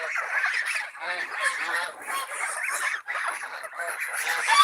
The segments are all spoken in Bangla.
Thank you.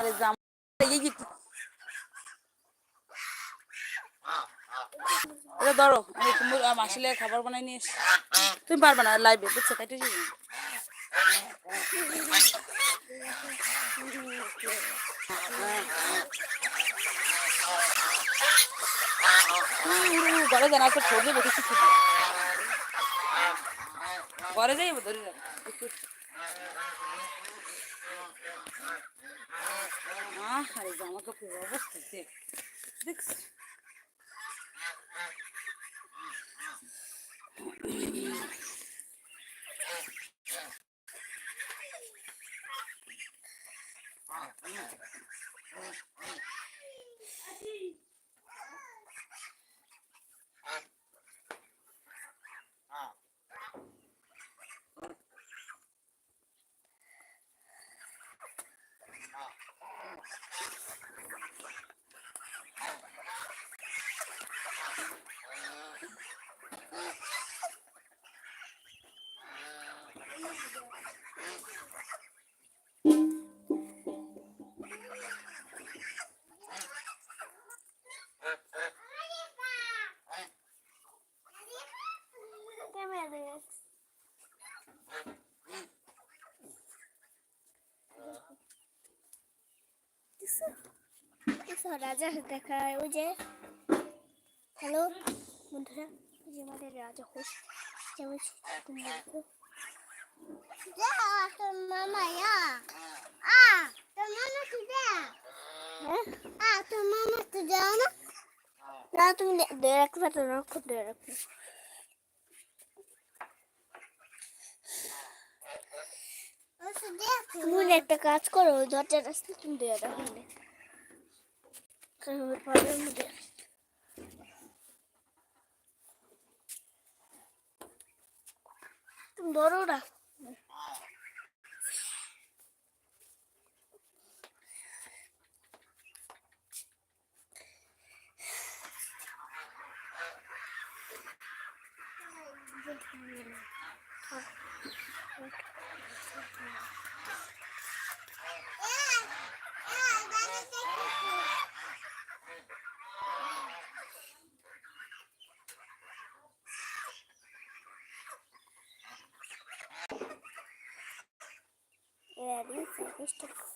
আরে জাম এটা ধরো, আমি কুমুর মাসিলে খাবার বানাই নিয়ে তুমি পারবে না লাইভে বুঝছ? কাটে যাবে। ঘরে জানা তো ঘরে যাই ধরে আহ আরে জামা কাপড় অবস্থা দেখ। রাজা দেখায়। ওই যে হ্যালো বন্ধুরা ওই যে আমাদের রাজা হোস যেমন মামা আ তোর মামা তো হ্যাঁ? আ তোর মামা তো যাও না। না তুমি রাখবে একটা কাজ করো দরজার রাস্তা তুমি দিয়ে রাখো। পরের মধ্যে diye. Doğru না arkadaşlar.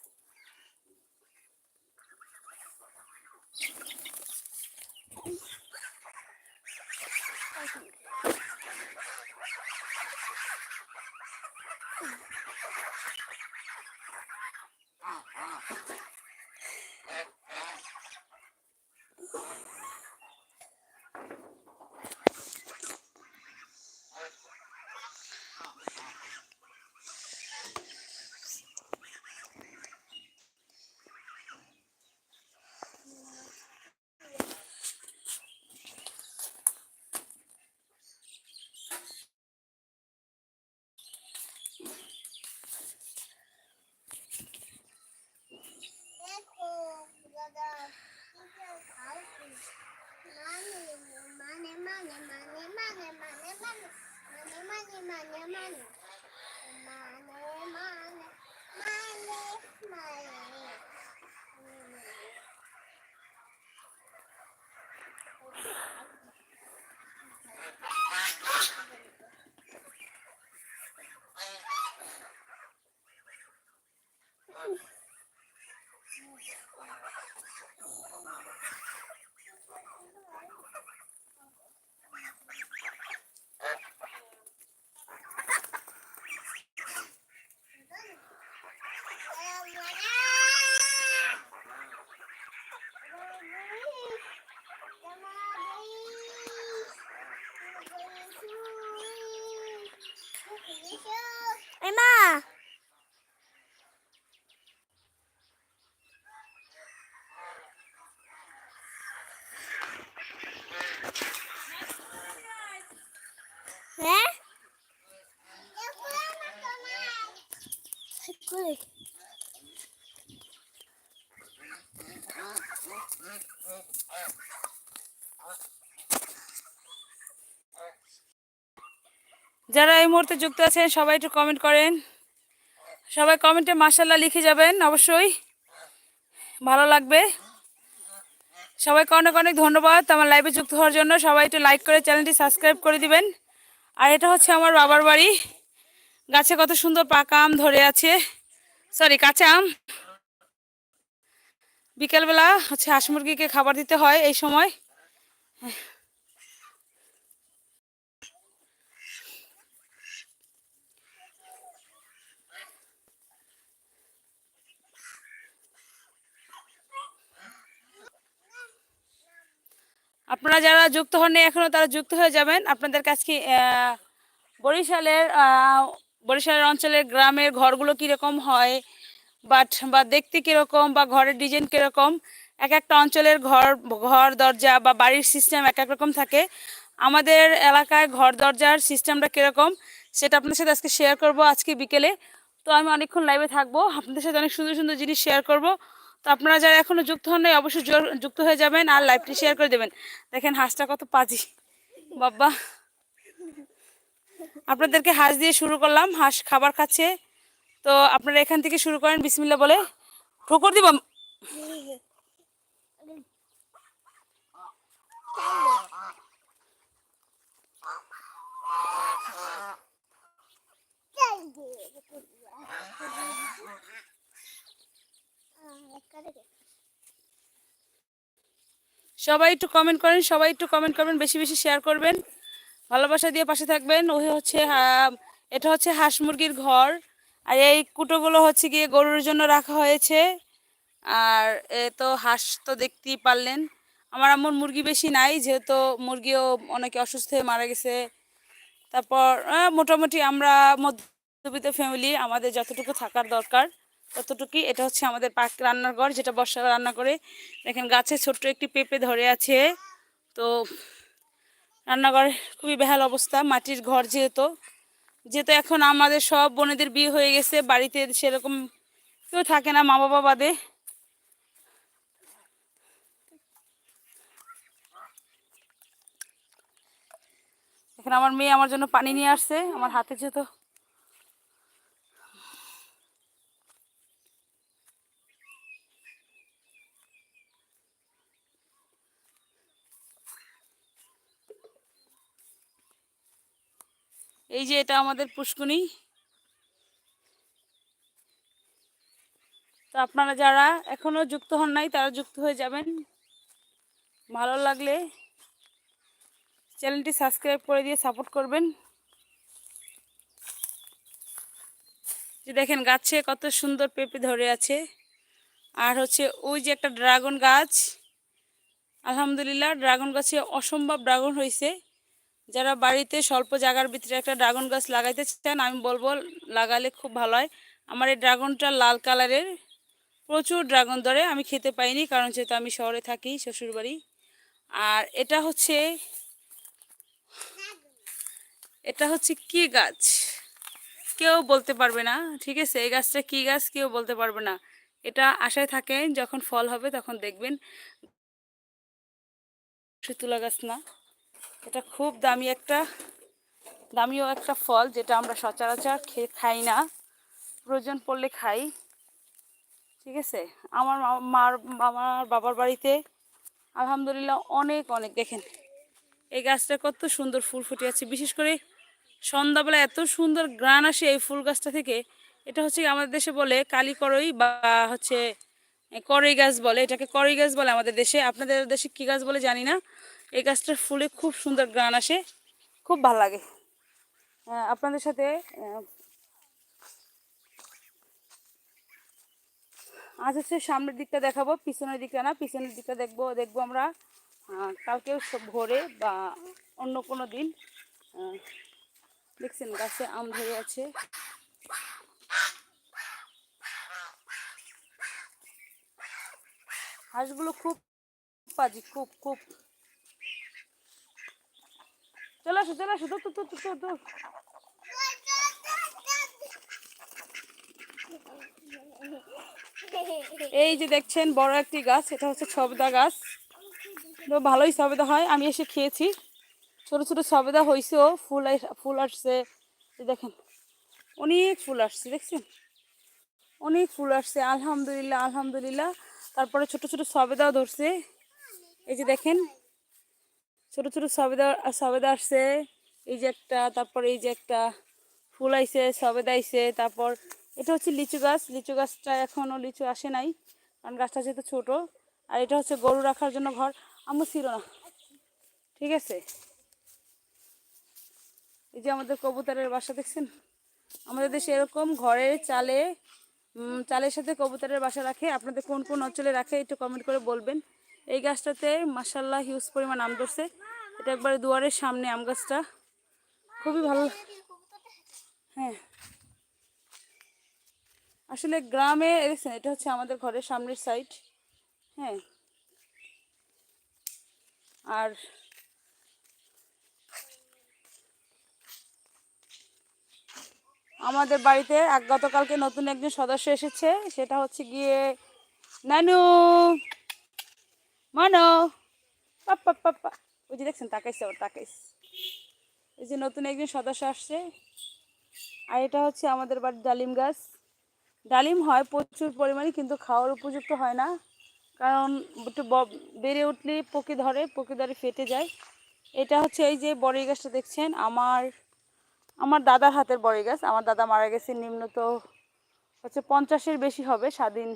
যারা এই মুহূর্তে যুক্ত আছেন, সবাই একটু কমেন্ট করেন। সবাই কমেন্টে মাসাল্লাহ লিখে যাবেন, অবশ্যই। ভালো লাগবে। সবাইকে অনেক অনেক ধন্যবাদ আমার লাইভে যুক্ত হওয়ার জন্য। সবাই একটু লাইক করে চ্যানেলটি সাবস্ক্রাইব করে দিবেন। আর এটা হচ্ছে আমার বাবার বাড়ি। গাছে কত সুন্দর পাকা আম ধরে আছে। সরি কাঁচা আম। বিকেলবেলা হচ্ছে হাঁস মুরগিকে খাবার দিতে হয় এই সময়। আপনারা যারা যুক্ত হননি এখনও তারা যুক্ত হয়ে যাবেন। আপনাদের কাছে বরিশালের বরিশালের অঞ্চলের গ্রামের ঘরগুলো কীরকম হয়, বাট, বা দেখতে কীরকম, বা ঘরের ডিজাইন কীরকম এক একটা অঞ্চলের ঘর ঘর দরজা বা বাড়ির সিস্টেম এক এক রকম থাকে। আমাদের এলাকায় ঘর দরজার সিস্টেমটা কীরকম, সেটা আপনাদের সাথে আজকে শেয়ার করব আজকে বিকেলে। তো আমি অনেকক্ষণ লাইভে থাকব। আপনাদের সাথে অনেক সুন্দর সুন্দর জিনিস শেয়ার করব। তো আপনারা যারা এখনও যুক্ত হন নাই, অবশ্যই যুক্ত হয়ে যাবেন আর লাইভটি শেয়ার করে দেবেন। দেখেন হাঁসটা কত পাজি। বাবা। আপনাদেরকে হাঁস দিয়ে শুরু করলাম, হাঁস খাবার খাচ্ছে। তো আপনারা এখান থেকে শুরু করেন বিসমিল্লা বলে। ঠোকর দিব? সবাই একটু কমেন্ট করেন, সবাই একটু কমেন্ট করবেন, বেশি বেশি শেয়ার করবেন। ভালোবাসা দিয়ে পাশে থাকবেন। ওই হচ্ছে এটা হচ্ছে হাঁস মুরগির ঘর। আর এই কুটোগুলো হচ্ছে গিয়ে গরুর জন্য রাখা হয়েছে। আর এ তো হাঁস তো দেখতেই পারলেন। আমার আম্মুর মুরগি বেশি নাই, যেহেতু মুরগিও অনেকে অসুস্থ হয়ে মারা গেছে। তারপর মোটামুটি আমরা মধ্যবিত্ত ফ্যামিলি আমাদের যতটুকু থাকার দরকার। ততটুকুই এটা হচ্ছে আমাদের পাক রান্নার ঘর, যেটা বর্ষা রান্না করে। দেখেন গাছে ছোট্ট একটি পেঁপে ধরে আছে। তো রান্নাঘর খুবই বেহাল অবস্থা, মাটির ঘর যেহেতু। যেহেতু এখন আমাদের সব বোনেদের বিয়ে হয়ে গেছে, বাড়িতে সেরকম কেউ থাকে না মা বাবা বাদে। এখানে আমার মেয়ে আমার জন্য পানি নিয়ে আসছে, আমার হাতে যেহেতু এই যে এটা আমাদের পুষ্কুনি তো আপনারা যারা এখনও যুক্ত হন নাই, তারা যুক্ত হয়ে যাবেন। ভালো লাগলে চ্যানেলটি সাবস্ক্রাইব করে দিয়ে সাপোর্ট করবেন। যে দেখেন, গাছে কত সুন্দর পেঁপে ধরে আছে। আর হচ্ছে ওই যে একটা ড্রাগন গাছ, আলহামদুলিল্লাহ, ড্রাগন গাছে অসম্ভব ড্রাগন হয়েছে যারা বাড়িতে স্বল্প জায়গার ভিতরে একটা ড্রাগন গাছ লাগাইতে চান, আমি বলব লাগালে খুব ভালো হয়। আমার এই ড্রাগনটা লাল কালারের, প্রচুর ড্রাগন ধরে, আমি খেতে পাইনি কারণ যেহেতু আমি শহরে থাকি, শ্বশুরবাড়ি। আর এটা হচ্ছে এটা হচ্ছে কি গাছ? কেউ বলতে পারবে না, ঠিক আছে? এই গাছটা কি গাছ? কেউ বলতে পারবে না। এটা আশায় থাকেন যখন ফল হবে তখন দেখবেন। তুলা গাছ না। এটা খুব দামি একটা, দামিও একটা ফল যেটা আমরা সচরাচর খেয়ে খাই না। প্রয়োজন পড়লে খাই। ঠিক আছে? আমার মার আমার বাবার বাড়িতে আলহামদুলিল্লাহ অনেক অনেক। দেখেন, এই গাছটা কত সুন্দর ফুল ফুটে আছে। বিশেষ করে সন্ধ্যাবেলা এত সুন্দর গ্রান আসে এই ফুল গাছটা থেকে। এটা হচ্ছে আমাদের দেশে বলে কালী করই বা হচ্ছে করই গাছ বলে। এটাকে করই গাছ বলে আমাদের দেশে। আপনাদের দেশে কী গাছ বলে জানি না। এই গাছটার ফুলে খুব সুন্দর গান আসে, খুব ভালো লাগে। আপনাদের সাথে আজ হচ্ছে সামনের দিকটা দেখাবো, পিছনের দিকটা না, পিছনের দিকটা দেখব দেখব আমরা কালকে ভোরে বা অন্য কোনো দিন দেখছেন গাছে আম ধরে আছে। হাঁসগুলো খুব পাজি, খুব খুব। চলে আসো চলে আসো দূর দূর দূর দূর এই যে দেখছেন, বড় একটি গাছ, এটা হচ্ছে সবেদা গাছ। তো ভালোই সবেদা হয়, আমি এসে খেয়েছি। ছোট ছোট সবেদা হয়েছেও ফুল ফুল আসছে। দেখেন, অনেক ফুল আসছে, দেখছেন? অনেক ফুল আসছে, আলহামদুলিল্লাহ আলহামদুলিল্লাহ। তারপরে ছোট ছোট সবেদাও ধরছে। এই যে দেখেন ছোট ছোট সবেদা সবেদা আসছে। এই যে একটা, তারপর এই যে একটা ফুল আইছে সবেদা আইছে, তারপর এটা হচ্ছে লিচু গাছ। লিচু গাছটা এখনও লিচু আসে নাই, কারণ গাছটা যেহেতু ছোট। আর এটা হচ্ছে গরু রাখার জন্য ঘর। আমার ছিল না। ঠিক আছে? এই যে আমাদের কবুতরের বাসা, দেখছেন? আমাদের দেশে এরকম ঘরের চালে চালের সাথে কবুতরের বাসা রাখে। আপনাদের কোন কোন অঞ্চলে রাখে, একটু কমেন্ট করে বলবেন। এই গাছটাতে মাসাল্লাহ হিউজ পরিমাণ আম ধরছে। এটা একবারে দুয়ারের সামনে আম গাছটা। খুবই ভালো হ্যাঁ। আসলে গ্রামে দেখছেন, এটা হচ্ছে আমাদের ঘরের সামনের সাইড হ্যাঁ। আর আমাদের বাড়িতে গতকালকে নতুন একজন সদস্য এসেছে। সেটা হচ্ছে গিয়ে নানু। মানো। পাপ্পা পাপ্পা ওই যে দেখছেন, তাকাইছে ওর তাকাইছে। এই যে নতুন একজন সদস্য আসছে। আর এটা হচ্ছে আমাদের বাড়ির ডালিম গাছ। ডালিম হয় প্রচুর পরিমাণে, কিন্তু খাওয়ার উপযুক্ত হয় না। কারণ একটু বেড়ে উঠলে পকি ধরে পকি ধরে ফেটে যায়। এটা হচ্ছে এই যে বড়ই গাছটা দেখছেন, আমার আমার দাদার হাতের বড়ই গাছ। আমার দাদা মারা গেছে নিম্নত হচ্ছে পঞ্চাশের বেশি হবে স্বাধীন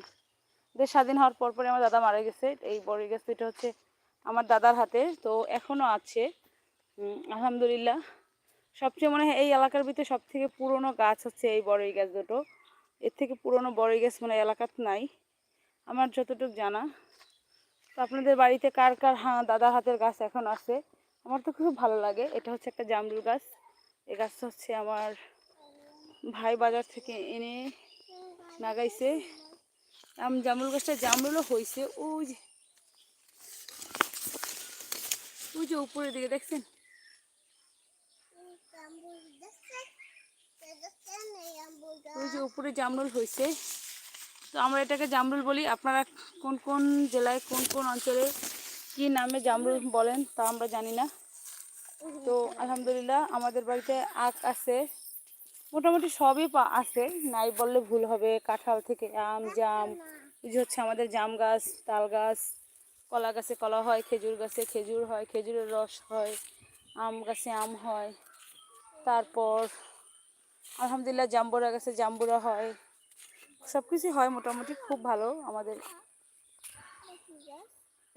দেশ স্বাধীন হওয়ার পর পরে আমার দাদা মারা গেছে। এই বড়ই গাছ এটা হচ্ছে আমার দাদার হাতে। তো এখনও আছে। আলহামদুলিল্লাহ। সবচেয়ে মনে হয় এই এলাকার ভিতরে সব থেকে পুরনো গাছ হচ্ছে এই বড়ই গাছ দুটো। এর থেকে পুরনো বড়ই গাছ মানে এলাকাতে নাই। আমার যতটুকু জানা। তো আপনাদের বাড়িতে কার কার হ্যাঁ দাদার হাতের গাছ এখন আছে? আমার তো খুব ভালো লাগে। এটা হচ্ছে একটা জামরুল গাছ। এই গাছটা হচ্ছে আমার ভাই বাজার থেকে এনে লাগাইছে। জামরুল গাছটা জামরুলও হয়েছে ওই যে। ওই যে উপরের দিকে, দেখছেন? ওই যে উপরে জামরুল হয়েছে তো আমরা এটাকে জামরুল বলি। আপনারা কোন কোন জেলায়, কোন কোন অঞ্চলে কি নামে জামরুল বলেন তা আমরা জানি না। তো আলহামদুলিল্লাহ, আমাদের বাড়িতে আখ আছে। মোটামুটি সবই আছে। নাই বললে ভুল হবে। কাঁঠাল থেকে আম, জাম, এই যে হচ্ছে আমাদের জাম গাছ, তাল গাছ, কলা গাছে কলা হয়, খেজুর গাছে খেজুর হয়, খেজুরের রস হয়, আম গাছে আম হয়। তারপর আলহামদুলিল্লাহ জাম্বুরা গাছে জাম্বুরা হয়। সব কিছুই হয় মোটামুটি, খুব ভালো আমাদের।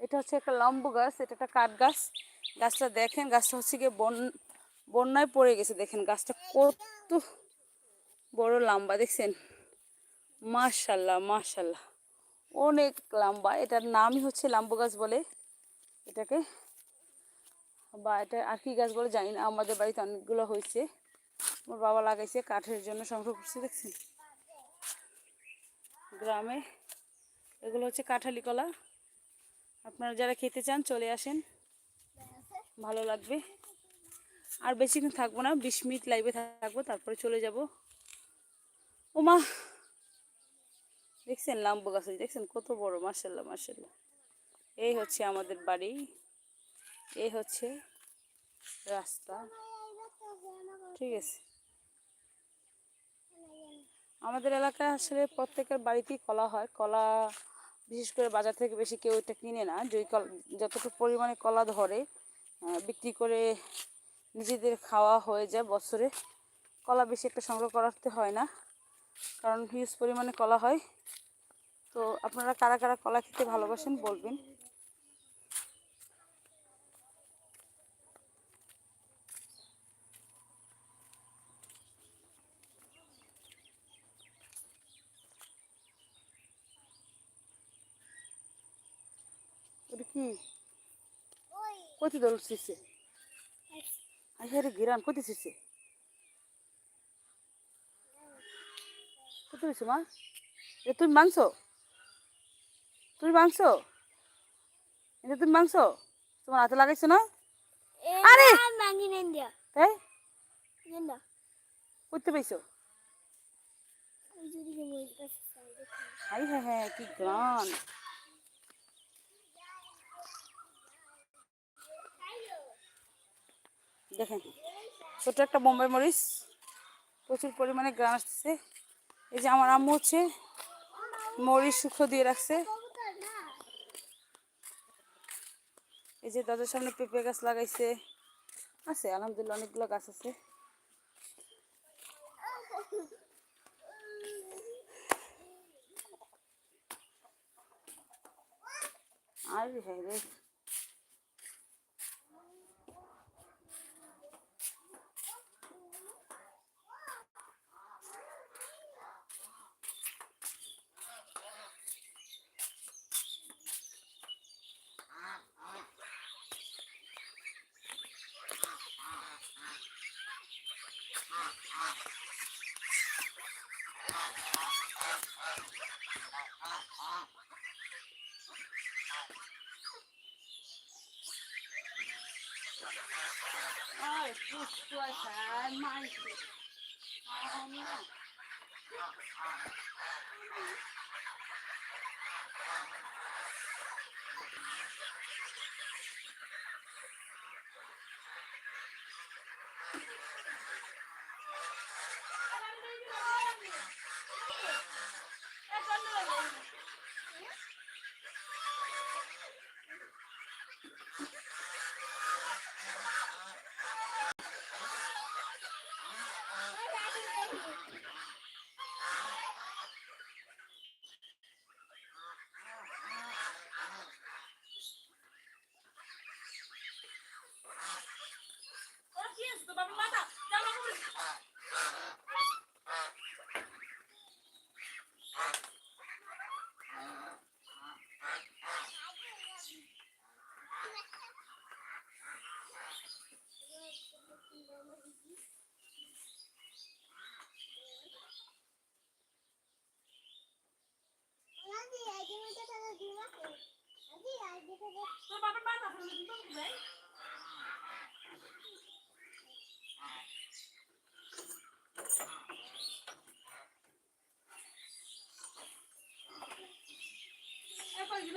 এটা হচ্ছে একটা লম্বু গাছ, এটা একটা কাঠ গাছ। গাছটা দেখেন, গাছটা হচ্ছে গিয়ে বন বন্যায় পড়ে গেছে। দেখেন গাছটা কত বড় লম্বা, দেখছেন? মাশাল্লাহ মাশাল্লাহ। অনেক লম্বা। এটার নামই হচ্ছে লাম্বু গাছ বলে এটাকে। বা এটা আর কি গাছ বলে জানি না, আমাদের বাড়িতে অনেকগুলো হয়েছে। আমার বাবা লাগাইছে, কাঠের জন্য সংগ্রহ করছে, দেখছেন? গ্রামে এগুলো হচ্ছে কাঁঠালি কলা। আপনারা যারা খেতে চান, চলে আসেন। ভালো লাগবে। আর বেশিক্ষণ থাকব না, বিশ মিনিট লাইভে থাকব, তারপরে চলে যাব। ও মা দেখছেন লাম্বু গাছ দেখছেন কত বড় মার্শাল্লাহ মার্শাল্লাহ এই হচ্ছে আমাদের বাড়ি, এই হচ্ছে রাস্তা, ঠিক আছে। আমাদের এলাকায় আসলে প্রত্যেকের বাড়িতেই কলা হয়, কলা বিশেষ করে বাজার থেকে বেশি কেউ এটা কিনে না। যেই কল, যতটুকু পরিমাণে কলা ধরে বিক্রি করে নিজেদের খাওয়া হয়ে যায়, বছরে কলা বেশি একটা সংগ্রহ করাতে হয় না। কারণ হিউজ পরিমাণে কলা হয়। তো আপনারা কারা কারা কলা খেতে ভালোবাসেন বলবেন। কি? কত দল শিখছে আরে গিরান কত শিখছে হয়েছে মা? এ তুমি মাংস? তুমি মাংস? এটা তুমি মাংস? তোমার হাতে লাগাইছো না? আরে! তাই করতে পাইছো? কে হাই হ্যাঁ হ্যাঁ গান। দেখেন ছোট একটা বোম্বাই মরিচ প্রচুর পরিমাণে গ্রান আসতেছে। এই যে আমার আম্মু হচ্ছে মরিচ শুকনো দিয়ে রাখছে। এই যে দরজার সামনে পেঁপে গাছ লাগাইছে। আছে, আলহামদুলিল্লাহ অনেকগুলো গাছ আছে। আর হ্যাঁ 哎，不说咱买啊，好啊。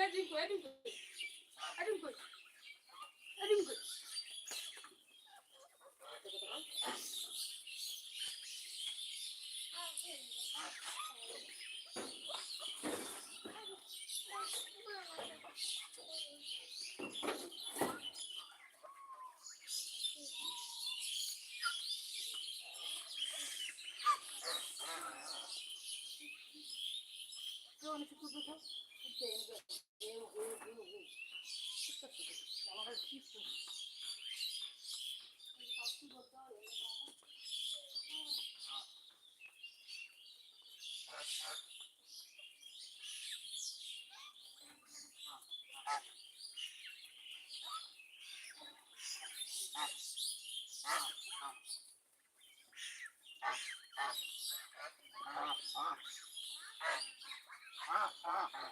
I didn't go. I didn't go. I didn't go. I didn't go. Ah, ah, ah.